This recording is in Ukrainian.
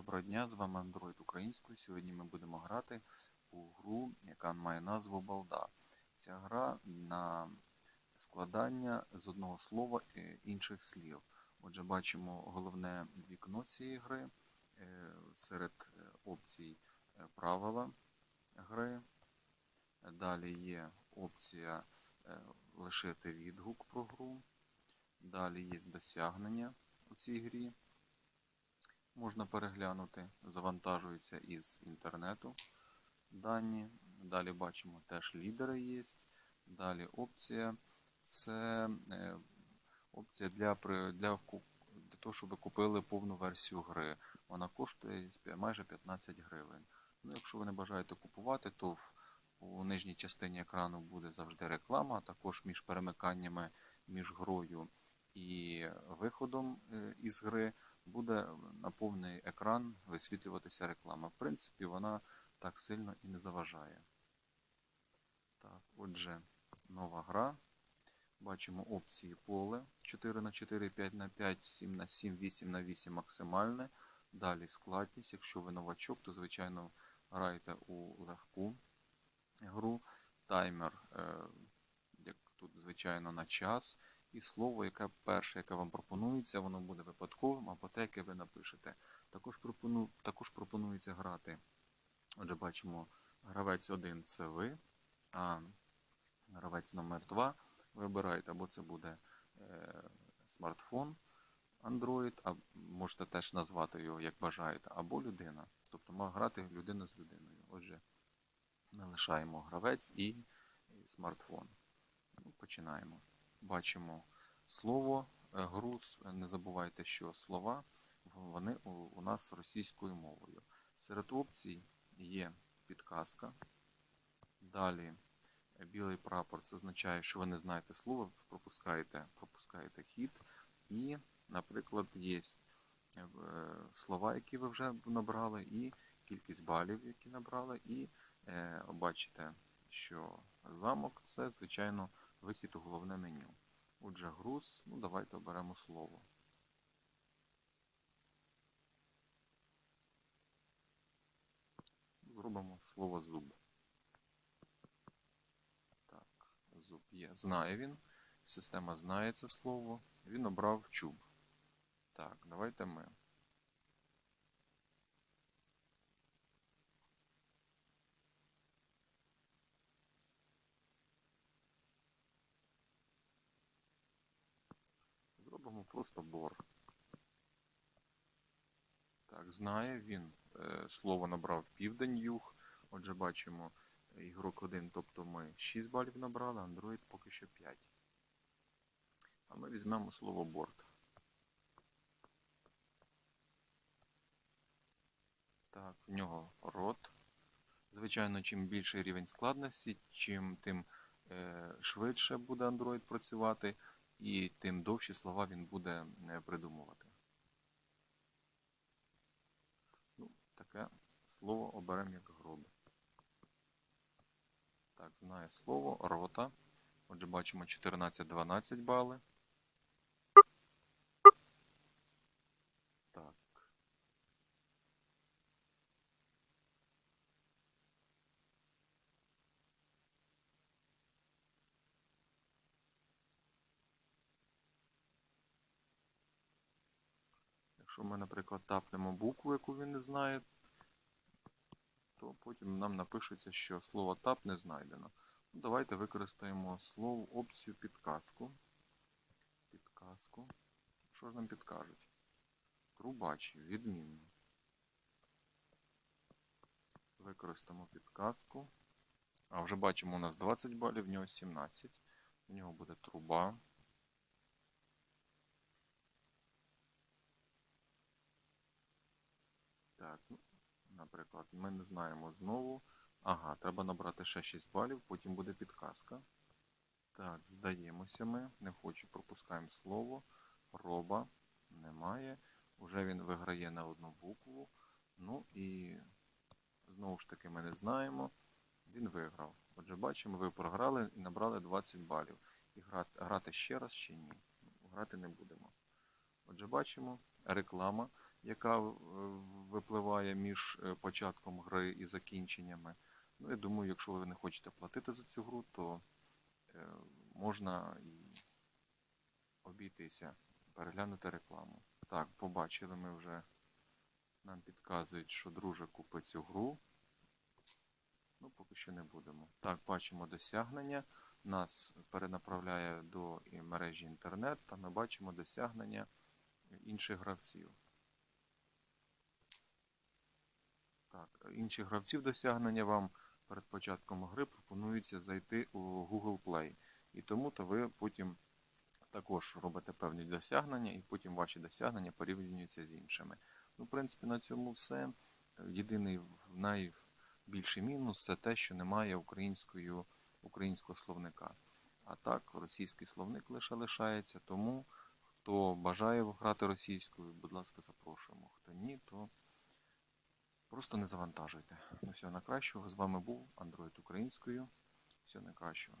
Доброго дня, з вами Android українською. Сьогодні ми будемо грати у гру, яка має назву Балда. Ця гра на складання з одного слова інших слів. Отже, бачимо головне вікно цієї гри е, серед е, опцій е, правила гри. Далі є опція лишити відгук про гру. Далі є досягнення у цій грі можна переглянути, завантажуються із інтернету дані. Далі бачимо теж лідери є. Далі опція це е, опція для, для, для того, щоб ви купили повну версію гри. Вона коштує майже 15 гривень. Ну, якщо ви не бажаєте купувати, то в, у нижній частині екрану буде завжди реклама, а також між перемиканнями між грою і виходом е, із гри буде на повний екран висвітлюватися реклама. В принципі, вона так сильно і не заважає. Так, отже, нова гра. Бачимо опції поле 4 на 4 5 на 5 7 на 7 8 на 8 максимальне. Далі складність. Якщо ви новачок, то звичайно граєте у легку гру. Таймер, е, як тут, звичайно, на час. І слово, яке перше, яке вам пропонується, воно буде випадковим, або те, яке ви напишете. Також, пропону, також пропонується грати. Отже, бачимо, гравець 1 це ви, а гравець номер 2 вибираєте, або це буде е, смартфон Android, а можете теж назвати його, як бажаєте, або людина. Тобто має грати людина з людиною. Отже, ми лишаємо гравець і, смартфон. Ну, починаємо бачимо слово, е, груз. Не забувайте, що слова вони у, нас російською мовою. Серед опцій є підказка. Далі е, білий прапор це означає, що ви не знаєте слово, пропускаєте, пропускаєте хід. І, наприклад, є е, слова, які ви вже набрали, і кількість балів, які набрали, і е, бачите, що замок це, звичайно, вихід у головне меню. Отже, груз, ну давайте оберемо слово. Зробимо слово зуб. Так, зуб є. Знає він. Система знає це слово. Він обрав чуб. Так, давайте ми. Зробимо просто бор. Так, знає він. е, Слово набрав південь юг. Отже, бачимо е, ігрок 1, тобто ми 6 балів набрали, Android поки що 5. А ми візьмемо слово борт. Так, в нього рот. Звичайно, чим більший рівень складності, чим тим е, швидше буде Android працювати, і тим довші слова він буде е, придумувати. Ну, таке слово оберемо як гроб. Так, знає слово рота. Отже, бачимо 14-12 бали. Так. Якщо ми, наприклад, тапнемо букву, яку він не знає, то потім нам напишеться, що слово тап не знайдено. Ну, Давайте використаємо слово опцію підказку. Підказку. Що ж нам підкажуть? Трубач, відмінно. Використаємо підказку. А вже бачимо, у нас 20 балів, в нього 17. У нього буде труба. Так, ну, наприклад, ми не знаємо знову. Ага, треба набрати ще 6 балів, потім буде підказка. Так, здаємося ми. Не хочу, пропускаємо слово. Роба немає. Уже він виграє на одну букву. Ну і знову ж таки ми не знаємо. Він виграв. Отже, бачимо, ви програли і набрали 20 балів. І грати, ще раз чи ні? Грати не будемо. Отже, бачимо реклама, яка в випливає між е, початком гри і закінченнями. Ну, я думаю, якщо ви не хочете платити за цю гру, то е, можна і обійтися, переглянути рекламу. Так, побачили ми вже. Нам підказують, що друже купить цю гру. Ну, поки що не будемо. Так, бачимо досягнення. Нас перенаправляє до мережі інтернет, та ми бачимо досягнення інших гравців. Так, інших гравців досягнення вам перед початком гри пропонується зайти у Google Play. І тому то ви потім також робите певні досягнення, і потім ваші досягнення порівнюються з іншими. Ну, в принципі, на цьому все. Єдиний найбільший мінус це те, що немає українською, українського словника. А так, російський словник лише лишається, тому хто бажає грати російською, будь ласка, запрошуємо. Просто не завантажуйте. Ну, всього найкращого. З вами був Android українською. Всього найкращого.